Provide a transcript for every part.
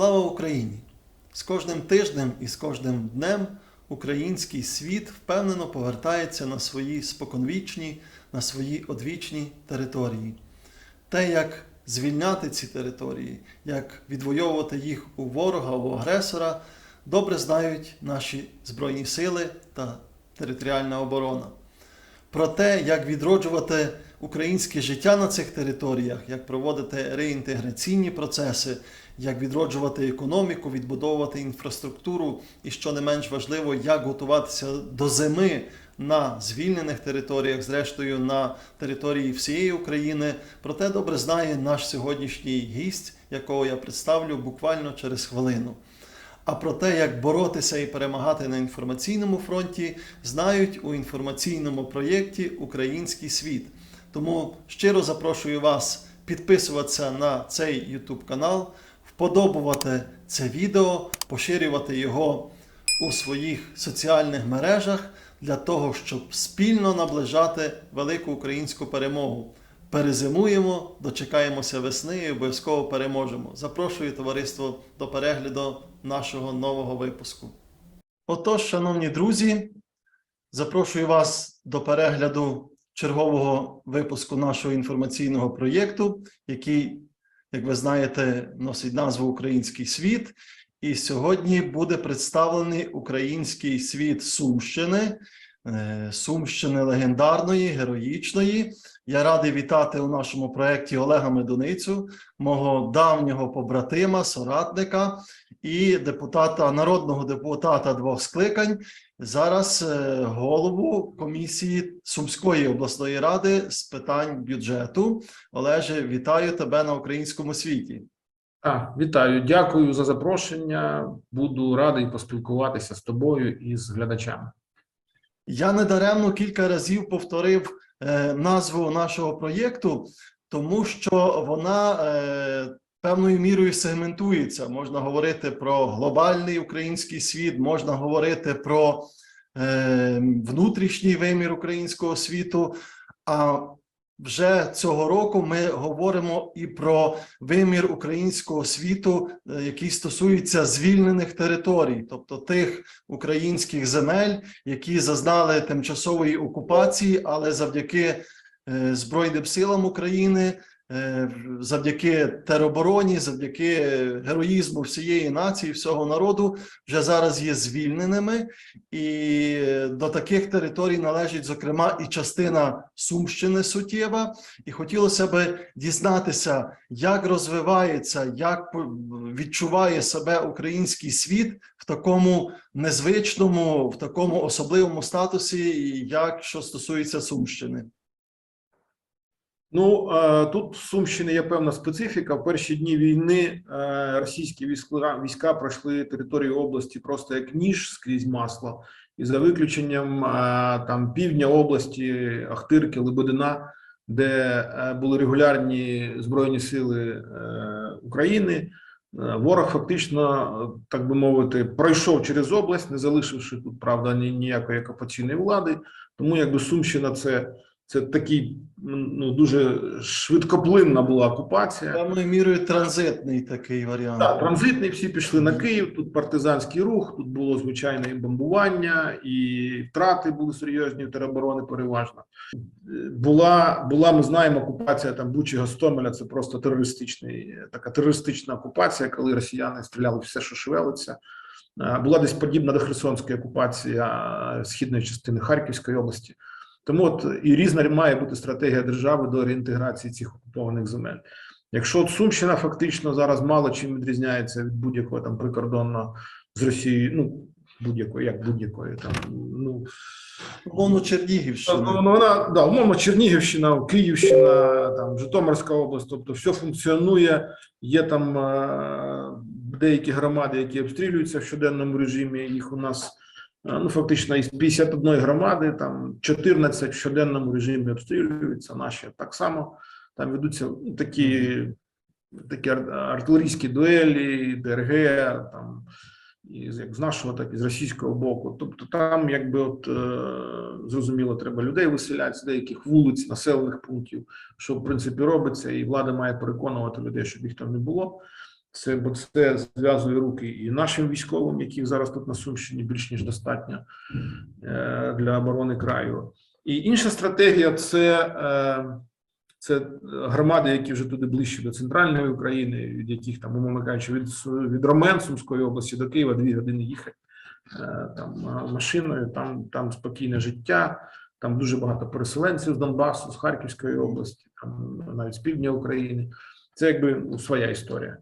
Слава Україні! З кожним тижнем і з кожним днем український світ впевнено повертається на свої споконвічні, на свої одвічні території. Те, як звільняти ці території, як відвоювати їх у ворога, у агресора, добре знають наші Збройні сили та територіальна оборона. Про те, як відроджувати українське життя на цих територіях, як проводити реінтеграційні процеси, як відроджувати економіку, відбудовувати інфраструктуру, і що не менш важливо, як готуватися до зими на звільнених територіях, зрештою на території всієї України. Про те добре знає наш сьогоднішній гість, якого я представлю буквально через хвилину. А про те, як боротися і перемагати на інформаційному фронті, знають у інформаційному проєкті Український світ. Тому щиро запрошую вас підписуватися на цей YouTube канал, вподобувати це відео, поширювати його у своїх соціальних мережах для того, щоб спільно наближати велику українську перемогу. Перезимуємо, дочекаємося весни і обов'язково переможемо. Запрошую товариство до перегляду нашого нового випуску. Отож, шановні друзі, запрошую вас до перегляду чергового випуску нашого інформаційного проєкту, який, як ви знаєте, носить назву Український світ. І сьогодні буде представлений український світ Сумщини, Сумщини легендарної, героїчної. Я радий вітати у нашому проєкті Олега Медуницю, мого давнього побратима, соратника і депутата, народного депутата двох скликань. Зараз е, голову комісії Сумської обласної ради з питань бюджету. Олеже, вітаю тебе на українському світі. А, вітаю, дякую за запрошення. Буду радий поспілкуватися з тобою і з глядачами. Я недаремно кілька разів повторив е, назву нашого проєкту, тому що вона е, певною мірою сегментується. Можна говорити про глобальний український світ, можна говорити про е, внутрішній вимір українського світу. А вже цього року ми говоримо і про вимір українського світу, е, який стосується звільнених територій, тобто тих українських земель, які зазнали тимчасової окупації, але завдяки е, Збройним силам України, завдяки теробороні, завдяки героїзму всієї нації, всього народу, вже зараз є звільненими, і до таких територій належить, зокрема, і частина Сумщини суттєва. І хотілося би дізнатися, як розвивається, як відчуває себе український світ в такому незвичному, в такому особливому статусі, як що стосується Сумщини. Ну е, тут в Сумщині є певна специфіка. В перші дні війни е, російські війська, війська пройшли територію області просто як ніж скрізь масло, і за виключенням е, там півдня області, Ахтирки, Лебедина, де були регулярні збройні сили України. Ворог фактично, так би мовити, пройшов через область, не залишивши тут правда ні- ніякої окупаційної влади. Тому якби Сумщина це, це такий ну дуже швидкоплинна була окупація. Певною мірою транзитний такий варіант. Так, транзитний всі пішли на Київ. Тут партизанський рух, тут було звичайне і бомбування, і втрати були серйозні в тероборони переважно. Е, Була, була, ми знаємо, окупація там Бучі Гостомеля. Це просто терористичний, така терористична окупація, коли росіяни стріляли все, що шевелиться. Е, Була десь подібна до Херсонської окупації східної частини Харківської області. Тому от і різна має бути стратегія держави до реінтеграції цих окупованих земель. Якщо от Сумщина фактично зараз мало чим відрізняється від будь-якого там прикордонного з Росією, ну будь-якої, як будь-якої там, ну Умовно ну, Чернігівщина. вона да, умовно Чернігівщина, Київщина, там Житомирська область, тобто все функціонує. Є там е, деякі громади, які обстрілюються в щоденному режимі. Їх у нас ну фактично із 51 громади, там 14 в щоденному режимі обстрілюються. Наші так само там ведуться такі, такі артилерійські дуелі, ДРГ там. І як з нашого, так і з російського боку. Тобто, там, якби от е, зрозуміло, треба людей виселяти з деяких вулиць, населених пунктів, що в принципі робиться, і влада має переконувати людей, щоб їх там не було. Це бо це зв'язує руки і нашим військовим, яких зараз тут на Сумщині більш ніж достатньо е, для оборони краю. І інша стратегія це, е, це громади, які вже туди ближче до центральної України, від яких там, умовно кажучи, від, від Ромен Сумської області до Києва дві години їхати е, там машиною, там, там спокійне життя, там дуже багато переселенців з Донбасу, з Харківської області, там навіть з півдня України. Це якби своя історія.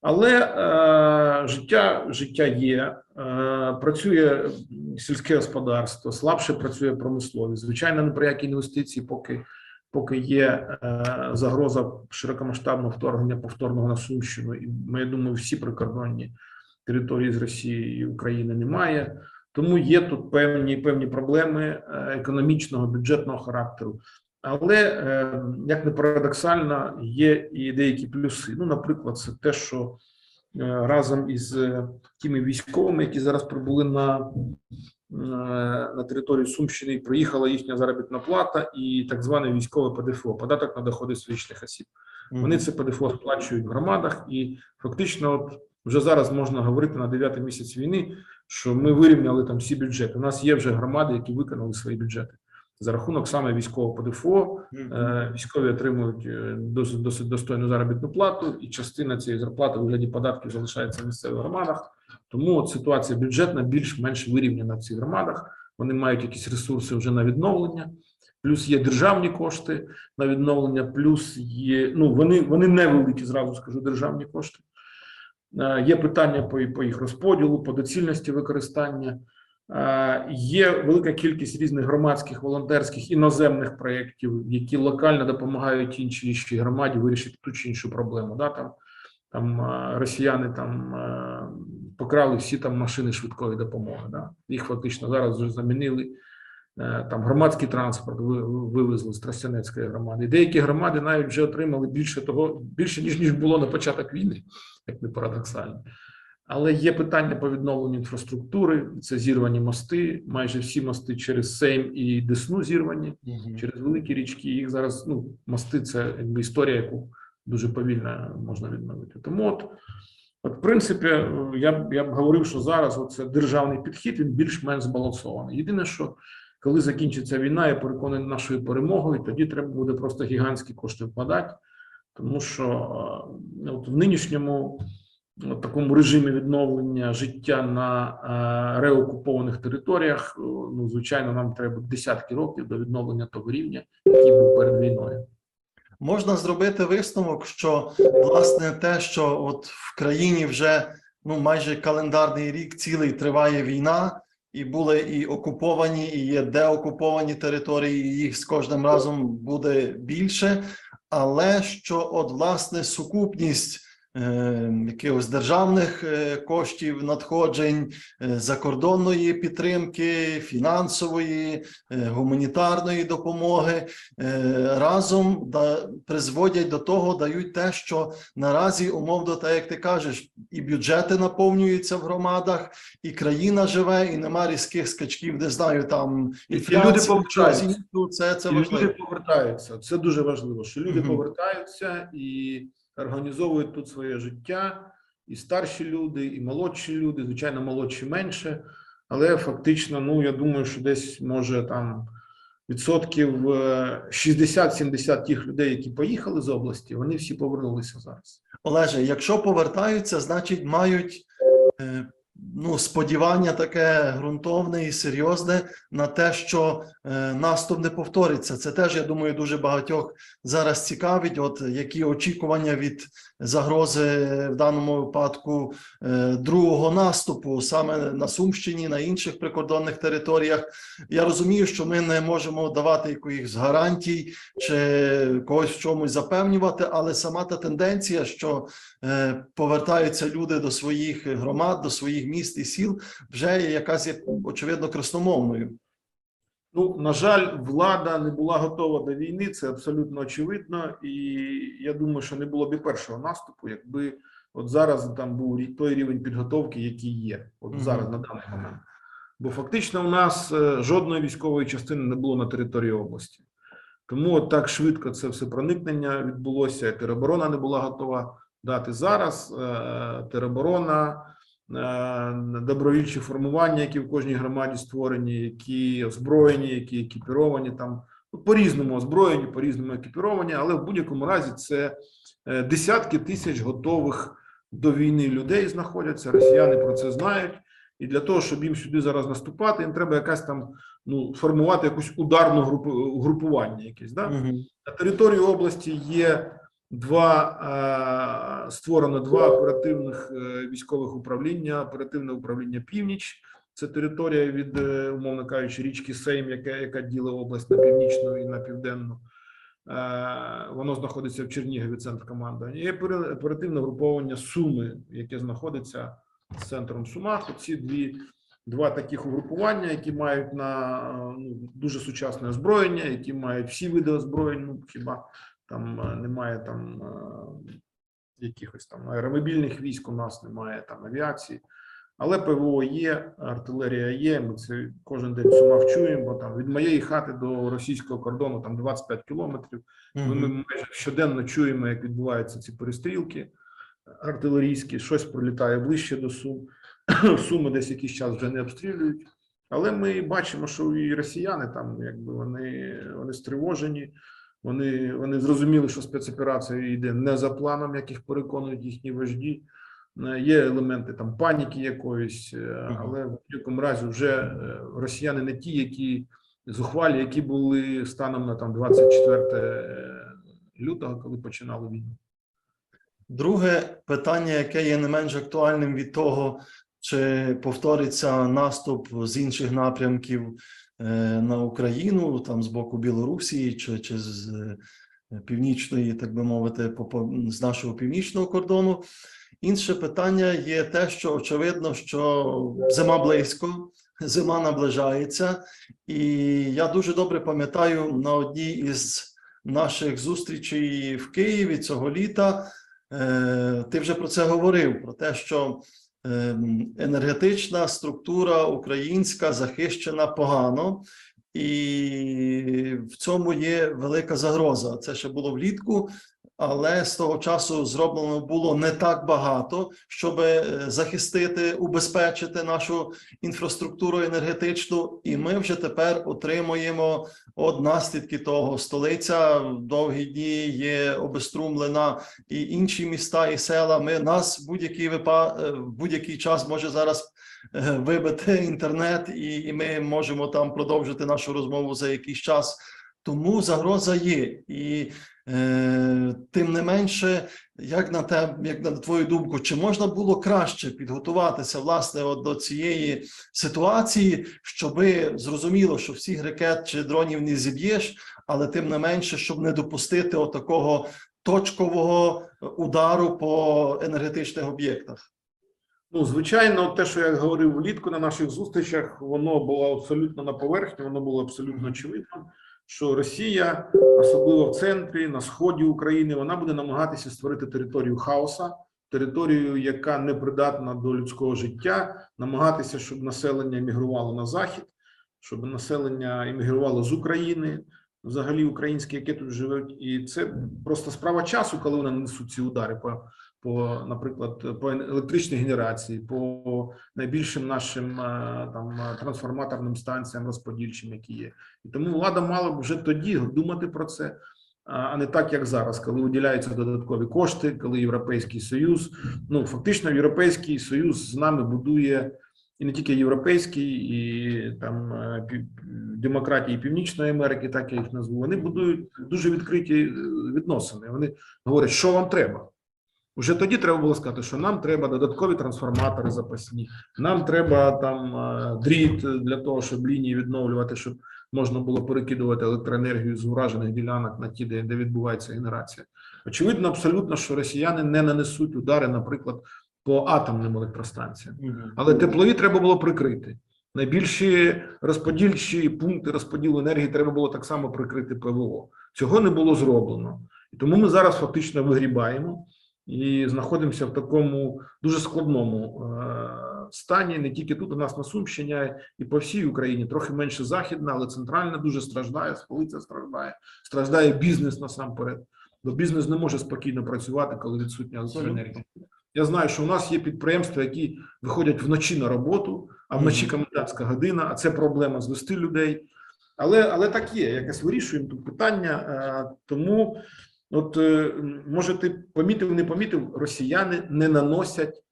Але е, життя, життя є, е, працює сільське господарство, слабше працює промисловість. Звичайно, не про які інвестиції, поки, поки є е, загроза широкомасштабного вторгнення повторного на Сумщину. І ми, я думаю, всі прикордонні території з Росії і України немає. Тому є тут певні, певні проблеми е, економічного, бюджетного характеру. Але е, як не парадоксально, є і деякі плюси. Ну, наприклад, це те, що е, разом із е, тими військовими, які зараз прибули на, на територію Сумщини, приїхала їхня заробітна плата і так званий військовий ПДФО податок на доходи фізичних осіб. Вони це ПДФО сплачують в громадах, і фактично, от вже зараз можна говорити на 9 місяць війни, що ми вирівняли там всі бюджети. У нас є вже громади, які виконали свої бюджети за рахунок саме військового ПДФО. Е, Військові отримують е, досить досить достойну заробітну плату, і частина цієї зарплати у вигляді податків залишається в місцевих громадах. Тому от ситуація бюджетна більш-менш вирівняна в цих громадах. Вони мають якісь ресурси вже на відновлення. Плюс є державні кошти на відновлення, плюс є ну вони, вони невеликі, зразу скажу, державні кошти. Е, Є питання по, по їх розподілу, по доцільності використання. Е, Є велика кількість різних громадських, волонтерських іноземних проєктів, які локально допомагають іншій іншій громаді вирішити ту чи іншу проблему. Да, там, там е, росіяни там е, покрали всі там машини швидкої допомоги. Да. Їх фактично зараз вже замінили. Там громадський транспорт вивезли з Тростянецької громади. Деякі громади навіть вже отримали більше того, більше ніж ніж було на початок війни, як не парадоксально. Але є питання по відновленню інфраструктури. Це зірвані мости. Майже всі мости через Сейм і Десну зірвані Мгм. через великі річки. Їх зараз ну мости це якби історія, яку дуже повільно можна відновити. Тому, от, от в принципі, я б я б говорив, що зараз оце державний підхід він більш-менш збалансований. Єдине, що коли закінчиться війна, я переконаний нашою перемогою, тоді треба буде просто гігантські кошти вкладати, тому що е, от в нинішньому от такому режимі відновлення життя на е, реокупованих територіях, е, ну звичайно, нам треба десятки років до відновлення того рівня, який був перед війною. Можна зробити висновок, що власне те, що от в країні вже ну майже календарний рік цілий триває війна, і були і окуповані, і є деокуповані території, і їх з кожним разом буде більше. Але що от власне сукупність якихось державних е, коштів, надходжень, е, закордонної підтримки, фінансової, е, гуманітарної допомоги разом да, призводять до того, дають те, що наразі умовно, так як ти кажеш, і бюджети наповнюються в громадах, і країна живе, і нема різких скачків, не знаю, там І люди повертаються. це, це І люди важливо. повертаються. Це дуже важливо, що люди Мгм. повертаються і організовують тут своє життя, і старші люди, і молодші люди, звичайно, молодші менше. Але фактично, ну я думаю, що десь може там відсотків е, 60-70 тих людей, які поїхали з області, вони всі повернулися зараз. Олеже, якщо повертаються, значить мають е, ну, сподівання таке ґрунтовне і серйозне на те, що е, наступ не повториться. Це теж, я думаю, дуже багатьох зараз цікавить. От які очікування від загрози в даному випадку е, другого наступу саме на Сумщині, на інших прикордонних територіях. Я розумію, що ми не можемо давати якихось гарантій чи когось в чомусь запевнювати, але сама та тенденція, що е, повертаються люди до своїх громад, до своїх міст і сіл, вже є якась очевидно красномовною. Ну, на жаль, влада не була готова до війни, це абсолютно очевидно. І я думаю, що не було б і першого наступу, якби от зараз там був той рівень підготовки, який є, от зараз на даний момент. Бо фактично у нас е, жодної військової частини не було на території області. Тому от так швидко це все проникнення відбулося, тероборона не була готова дати зараз. Е, Тероборона, добровільчі формування, які в кожній громаді створені, які озброєні, які екіпіровані там ну, по-різному озброєні, по-різному екіпіровані, але в будь-якому разі це е, десятки тисяч готових до війни людей знаходяться. Росіяни про це знають. І для того, щоб їм сюди зараз наступати, їм треба якась там ну формувати якусь ударну групу групування, якесь да Мгм. на території області є два е, створено два оперативних е, військових управління. Оперативне управління Північ. Це територія від, е, умовно кажучи, річки Сейм, яка, яка ділить область на північну і на південну. Воно знаходиться в Чернігові, центр командування. Опере- оперативне груповання Суми, яке знаходиться з центром Сумах. Оці дві два таких угрупування, які мають на ну, дуже сучасне озброєння, які мають всі види озброєнь. Ну хіба там е, немає там е, якихось там аеромобільних військ, у нас немає там авіації. Але ПВО є, артилерія є. Ми це кожен день сумах чуємо. Бо там від моєї хати до російського кордону там 25 кілометрів. Ми, ми майже щоденно чуємо, як відбуваються ці перестрілки артилерійські, щось пролітає ближче до Сум. Суми десь якийсь час вже не обстрілюють. Але ми бачимо, що і росіяни там, якби вони, вони стривожені, вони, вони зрозуміли, що спецоперація йде не за планом, як їх переконують їхні вожді. Е, Є елементи там паніки якоїсь, е, але в будь-якому разі вже е, росіяни не ті, які зухвалі, які були станом на там 24 лютого, коли починали війну. Друге питання, яке є не менш актуальним від того, чи повториться наступ з інших напрямків на Україну, там з боку Білорусі, чи, чи з е, північної, так би мовити, з нашого північного кордону. Інше питання є те, що очевидно, що зима близько, зима наближається, і я дуже добре пам'ятаю на одній із наших зустрічей в Києві цього літа. Е, Ти вже про це говорив: про те, що енергетична структура українська захищена погано, і в цьому є велика загроза. Це ще було влітку, але з того часу зроблено було не так багато, щоб е, захистити, убезпечити нашу інфраструктуру енергетичну, і ми вже тепер отримуємо от наслідки того. Столиця в довгі дні є обеструмлена, і інші міста і села. Ми нас будь-який випа е, в будь-який час може зараз е, вибити інтернет, і, і ми можемо там продовжити нашу розмову за якийсь час. Тому загроза є, і е, тим не менше, як на те, як на твою думку, чи можна було краще підготуватися власне от до цієї ситуації, щоби зрозуміло, що всіх ракет чи дронів не зіб'єш, але тим не менше, щоб не допустити отакого точкового удару по енергетичних об'єктах? Ну, звичайно, те, що я говорив влітку на наших зустрічах, воно було абсолютно на поверхні, воно було абсолютно очевидно, що Росія, особливо в центрі, на сході України, вона буде намагатися створити територію хаоса, територію, яка не придатна до людського життя, намагатися, щоб населення емігрувало на захід, щоб населення емігрувало з України, взагалі українське, яке тут живуть, і це просто справа часу, коли вони нанесуть ці удари по по, наприклад, по електричній генерації, по найбільшим нашим е, там е, трансформаторним станціям розподільчим, які є, і тому влада мала б вже тоді думати про це, а- а не так, як зараз, коли виділяються додаткові кошти, коли Європейський Союз, ну фактично, Європейський Союз з нами будує і не тільки європейський, і там е, демократії Північної Америки, так я їх назву. Вони будують дуже відкриті е, відносини. Вони говорять, що вам треба. Уже тоді треба було сказати, що нам треба додаткові трансформатори запасні, нам треба там е, дріт для того, щоб лінії відновлювати, щоб можна було перекидувати електроенергію з уражених ділянок на ті, де, де відбувається генерація. Очевидно, абсолютно, що росіяни не нанесуть удари, наприклад, по атомним електростанціям. Але теплові треба було прикрити. Найбільші розподільчі пункти розподілу енергії треба було так само прикрити ПВО. Цього не було зроблено. І тому ми зараз фактично вигрібаємо і знаходимося в такому дуже складному е, стані. Не тільки тут у нас на Сумщині, і по всій Україні. Трохи менше західна, але центральна дуже страждає, столиця страждає, страждає бізнес насамперед. Бо бізнес не може спокійно працювати, коли відсутня електроенергія. Я знаю, що у нас є підприємства, які виходять вночі на роботу, а вночі комендантська година, а це проблема звести людей. Але, але так є, якось вирішуємо тут питання. е, Тому, от е, може, ти помітив, не помітив, росіяни не наносять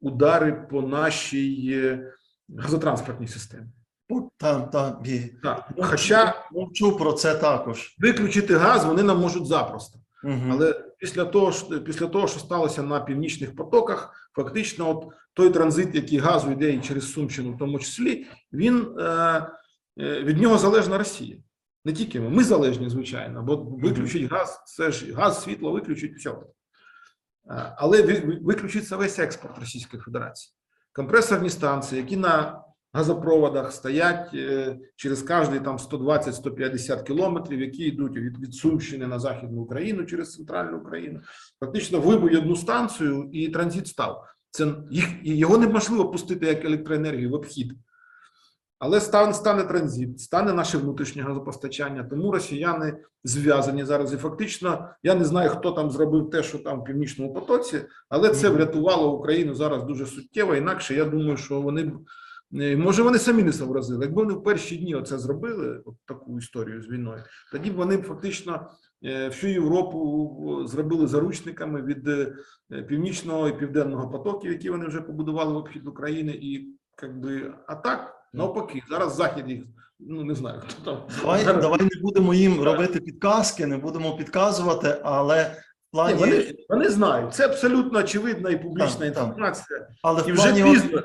удари по нашій е, газотранспортній системі. О, Там, там. Так. Хоча Мовчу про це також. виключити газ вони нам можуть запросто. Мгм. Але після того, що- після того, що сталося на північних потоках, фактично, от той транзит, який газу йде і через Сумщину, в тому числі, він е, від нього залежна Росія. Не тільки ми, ми залежні, звичайно, бо виключить газ, це ж газ, світло виключить все. Але ви- ви- виключиться весь експорт Російської Федерації. Компресорні станції, які на газопроводах стоять е, через кожні там 120-150 кілометрів, які йдуть від, від Сумщини на Західну Україну через центральну Україну. Фактично вибує одну станцію і транзит став. Це їх його неможливо пустити як електроенергію в обхід. Але стане, стане транзит, стане наше внутрішнє газопостачання. Тому росіяни зв'язані зараз. І фактично, я не знаю, хто там зробив те, що там в північному потоці, але це врятувало Україну зараз дуже суттєво. Інакше я думаю, що вони е, може вони самі не сообразили. Якби вони в перші дні оце зробили, от таку історію з війною, тоді б вони фактично е, всю Європу е, зробили заручниками від північного і південного потоків, які вони вже побудували в обхід України, і якби а так навпаки, зараз захід їх ну не знаю хто там. Давай, зараз- давай не будемо їм робити підказки, не будемо підказувати, але в Ні, плані, вони, вони знають. Це абсолютно очевидна і публічна Так, так. інформація. але в І вже плані пізно,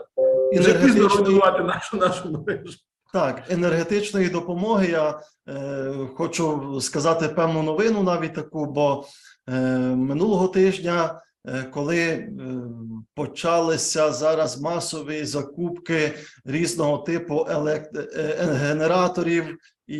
і вже пізно руйнувати нашу нашу мережу. так, енергетичної допомоги я е, хочу сказати певну новину, навіть таку, бо е, минулого тижня, коли е, почалися зараз масові закупки різного типу е, е, генераторів і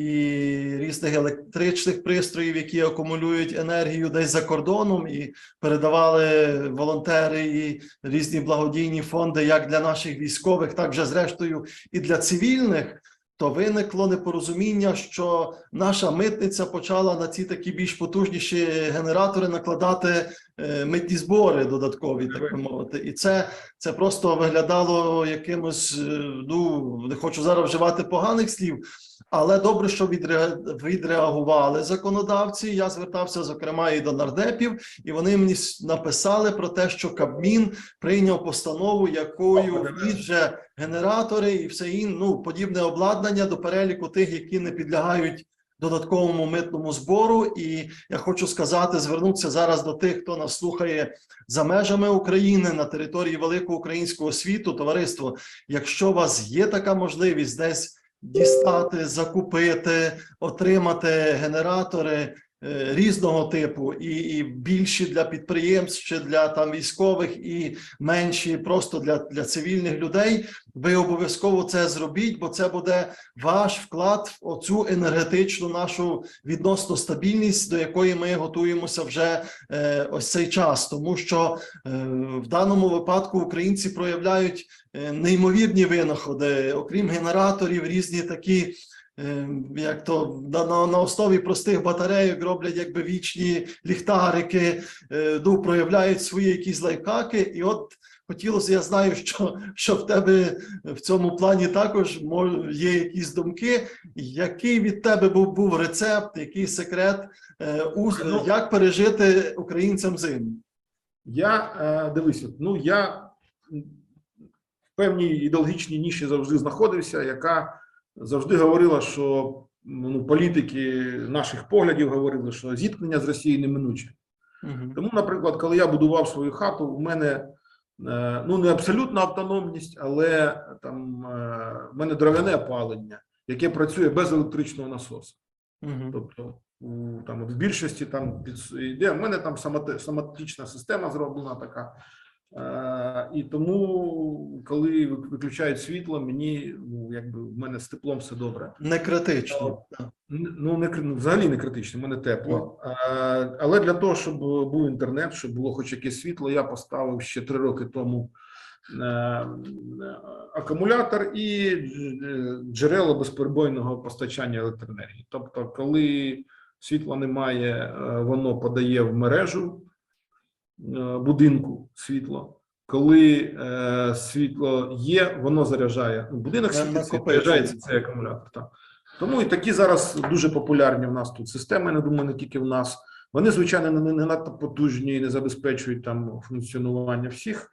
різних електричних пристроїв, які акумулюють енергію десь за кордоном, і передавали волонтери і різні благодійні фонди, як для наших військових, так вже зрештою і для цивільних. То виникло непорозуміння, що наша митниця почала на ці такі більш потужніші генератори накладати е, митні збори додаткові, так би мовити, і це, це просто виглядало якимось. е, Ну не хочу зараз вживати поганих слів, але добре, що відре- відреагували законодавці. Я звертався зокрема і до нардепів, і вони мені написали про те, що Кабмін прийняв постанову, якою вніс вже генератори і все інше, ну подібне обладнання до переліку тих, які не підлягають додатковому митному збору. І я хочу сказати, звернутися зараз до тих, хто нас слухає за межами України на території великого українського світу. Товариство, якщо у вас є така можливість десь дістати, закупити, отримати генератори. Е, Різного типу, і, і більші для підприємств, чи для там військових, і менші просто для, для цивільних людей. Ви обов'язково це зробіть, бо це буде ваш вклад в оцю енергетичну нашу відносно стабільність, до якої ми готуємося вже е, ось цей час, тому що е, в даному випадку українці проявляють е, неймовірні винаходи, окрім генераторів, різні такі. Е, Як то на, на, основі простих батарейок роблять якби вічні ліхтарики, е, ну, проявляють свої якісь лайфхаки. І от хотілося, я знаю, що, що в тебе в цьому плані також є якісь думки. Який від тебе був, був рецепт, який секрет, е, Ну, як пережити українцям зиму? Я е, дивись, ну я в певній ідеологічній ніші завжди знаходився, яка завжди говорила, що ну, політики наших поглядів говорили, що зіткнення з Росією неминуче. Мгм. Тому, наприклад, коли я будував свою хату, у мене е, ну не абсолютна автономність, але там е, в мене дров'яне опалення, яке працює без електричного насосу. Мгм. Тобто у, там, в більшості там під, йде, в мене там самотична система зроблена така. Е, і тому, коли виключають світло, мені ну, якби в мене з теплом все добре. Не критично. Ну, не ну, взагалі не критично, в мене тепло. Е, але для того, щоб був інтернет, щоб було хоч якесь світло, я поставив ще три роки тому е, е, акумулятор і дж- е, джерело безперебойного постачання електроенергії. Тобто, коли світла немає, е, воно подає в мережу е, будинку світло. Коли е, світло є, воно заряджає ну, будинок Е, світиться, заряджається цей акумулятор. Так. Тому і такі зараз дуже популярні в нас тут системи. Я думаю, не тільки в нас. Вони, звичайно, не, не надто потужні і не забезпечують там функціонування всіх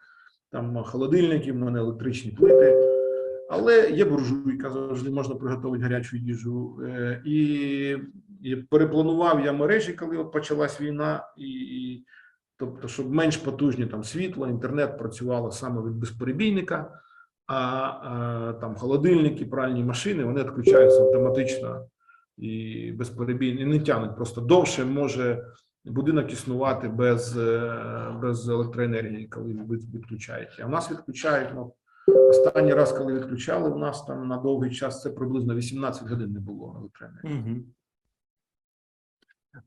там холодильників, в мене електричні плити. Але є буржуйка, завжди можна приготувати гарячу їжу. Е, І, і перепланував я мережі, коли от почалась війна, і, і тобто, щоб менш потужні там світло, інтернет працювало саме від безперебійника, а, а там холодильники, пральні машини вони відключаються автоматично і безперебійно, і не тягнуть. Просто довше може будинок існувати без, е, без електроенергії, коли ви відключаєте. А в нас відключають. Ну, останній раз, коли відключали, у нас там на довгий час це приблизно 18 годин не було електроенергії. Угу.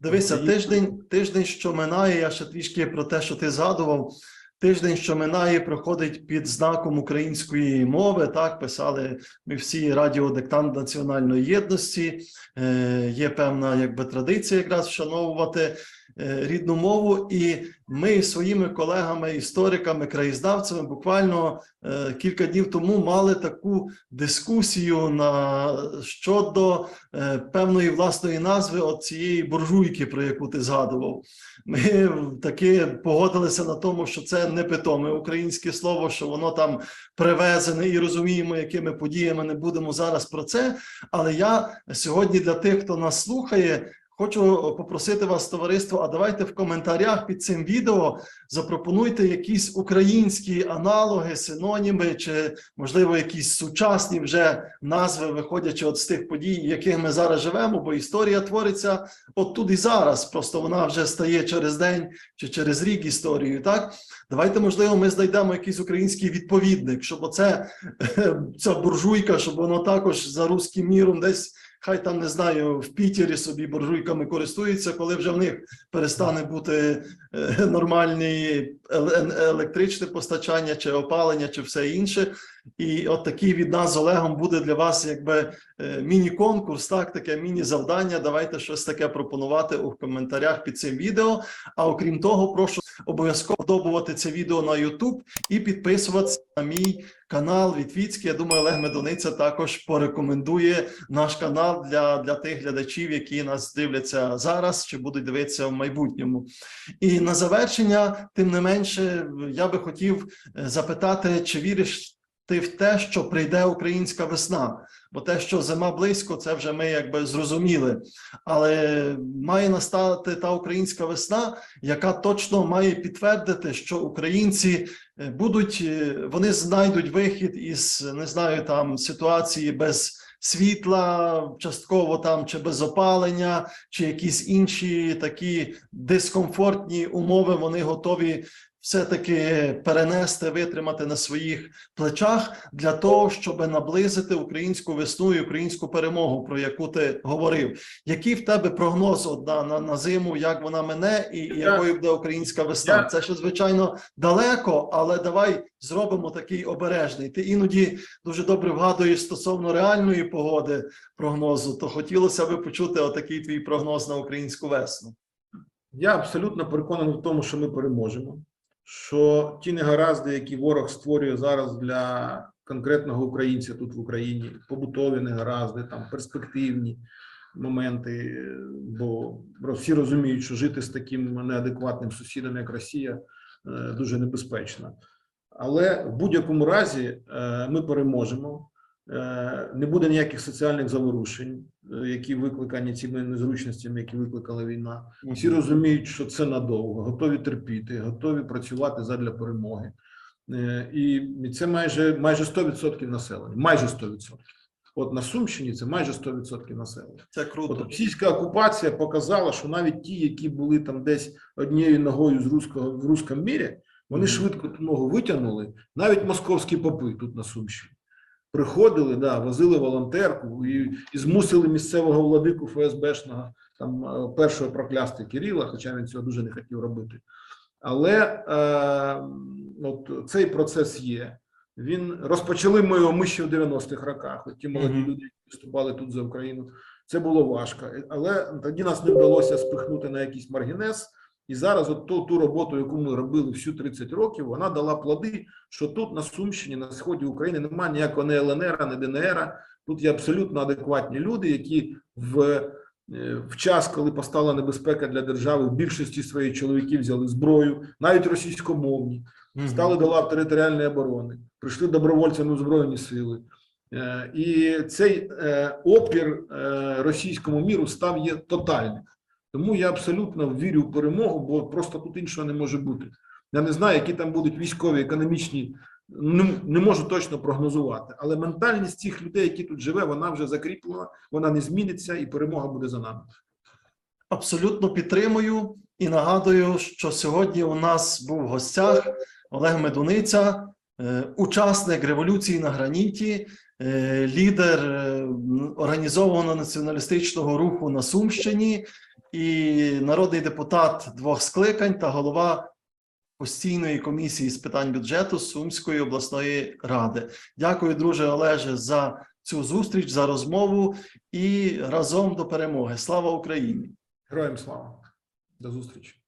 Дивися, тиждень, тиждень, що минає, я ще трішки про те, що ти згадував. Тиждень, що минає, проходить під знаком української мови. Так писали ми всі радіодиктант національної єдності. Е, є певна якби традиція якраз вшановувати рідну мову, і ми своїми колегами, істориками, краєзнавцями буквально е, кілька днів тому мали таку дискусію на щодо е, певної власної назви от цієї буржуйки, про яку ти згадував. Ми таки погодилися на тому, що це не питоме українське слово, що воно там привезене і розуміємо, якими подіями не будемо зараз про це. Але я сьогодні для тих, хто нас слухає. Хочу попросити вас, товариство, а давайте в коментарях під цим відео запропонуйте якісь українські аналоги, синоніми, чи можливо якісь сучасні вже назви, виходячи от з тих подій, в яких ми зараз живемо, бо історія твориться от тут і зараз. Просто вона вже стає через день чи через рік історією. Так давайте, можливо, ми знайдемо якийсь український відповідник, щоб оце ця буржуйка, щоб воно також за руським міром десь. Хай там не знаю, в Пітері собі буржуйками користуються, коли вже в них перестане бути нормальне електричне постачання, чи опалення, чи все інше. І от такий від нас з Олегом буде для вас якби е, міні-конкурс, так, таке міні-завдання. Давайте щось таке пропонувати у коментарях під цим відео. А окрім того, прошу обов'язково подобувати це відео на YouTube і підписуватися на мій канал Вітвіцький. Я думаю, Олег Медониця також порекомендує наш канал для, для тих глядачів, які нас дивляться зараз чи будуть дивитися в майбутньому. І на завершення, тим не менше, я би хотів е, запитати, чи віриш ти в те, що прийде українська весна? Бо те, що зима близько, це вже ми якби зрозуміли. Але має настати та українська весна, яка точно має підтвердити, що українці е, будуть, е, вони знайдуть вихід із не знаю там ситуації без світла, частково там чи без опалення, чи якісь інші такі дискомфортні умови. Вони готові все-таки перенести, витримати на своїх плечах для того, щоб наблизити українську весну і українську перемогу, про яку ти говорив. Який в тебе прогноз от на, на, зиму, як вона мине, і і Я- якою буде українська весна? Я- Це ще звичайно далеко, але давай зробимо такий обережний. Ти іноді дуже добре вгадуєш стосовно реальної погоди прогнозу. То хотілося би почути отакий твій прогноз на українську весну. Я абсолютно переконаний в тому, що ми переможемо. Що ті негаразди, які ворог створює зараз для конкретного українця тут в Україні, побутові негаразди, там перспективні моменти, бо всі розуміють, що жити з таким неадекватним сусідом, як Росія, е, дуже небезпечно. Але в будь-якому разі е, ми переможемо. Е, Не буде ніяких соціальних заворушень, е, які викликані цими незручностями, які викликала війна. Всі розуміють, що це надовго, готові терпіти, готові працювати задля перемоги. Е, І це майже майже 100% населення. Майже 100%. От на Сумщині це майже 100% населення. Це круто. От російська окупація показала, що навіть ті, які були там десь однією ногою з руського в руському мірі, вони Мгм. швидко ту ногу витягнули. Навіть московські попи тут на Сумщині приходили, да, возили волонтерку і, і змусили місцевого владику ФСБшного там е, першого проклясти Кирила, хоча він цього дуже не хотів робити. Але е, от цей процес є. Він розпочали ми його ми ще в 90-х роках. Ті молоді Мгм. люди, які виступали тут за Україну. Це було важко, але тоді нас не вдалося спихнути на якийсь маргінез. І зараз от ту, ту роботу, яку ми робили всю 30 років, вона дала плоди, що тут на Сумщині, на сході України немає ніякого ні ЛНР, ні ДНР. Тут є абсолютно адекватні люди, які в, е, в час, коли постала небезпека для держави, в більшості своїх чоловіків взяли зброю, навіть російськомовні, стали до лав територіальної оборони, прийшли добровольцями у Збройні Сили. Е, І цей е, опір російському міру став є тотальним. Тому я абсолютно вірю в перемогу, бо просто тут іншого не може бути. Я не знаю, які там будуть військові, економічні, не, не можу точно прогнозувати. Але ментальність цих людей, які тут живе, вона вже закріплена, вона не зміниться, і перемога буде за нами. Абсолютно підтримую і нагадую, що сьогодні у нас був в гостях Олег Медуниця, е, учасник революції на граніті, е, лідер е, організованого націоналістичного руху на Сумщині і народний депутат двох скликань та голова постійної комісії з питань бюджету Сумської обласної ради. Дякую, друже Олеже, за цю зустріч, за розмову і разом до перемоги. Слава Україні! Героям слава! До зустрічі!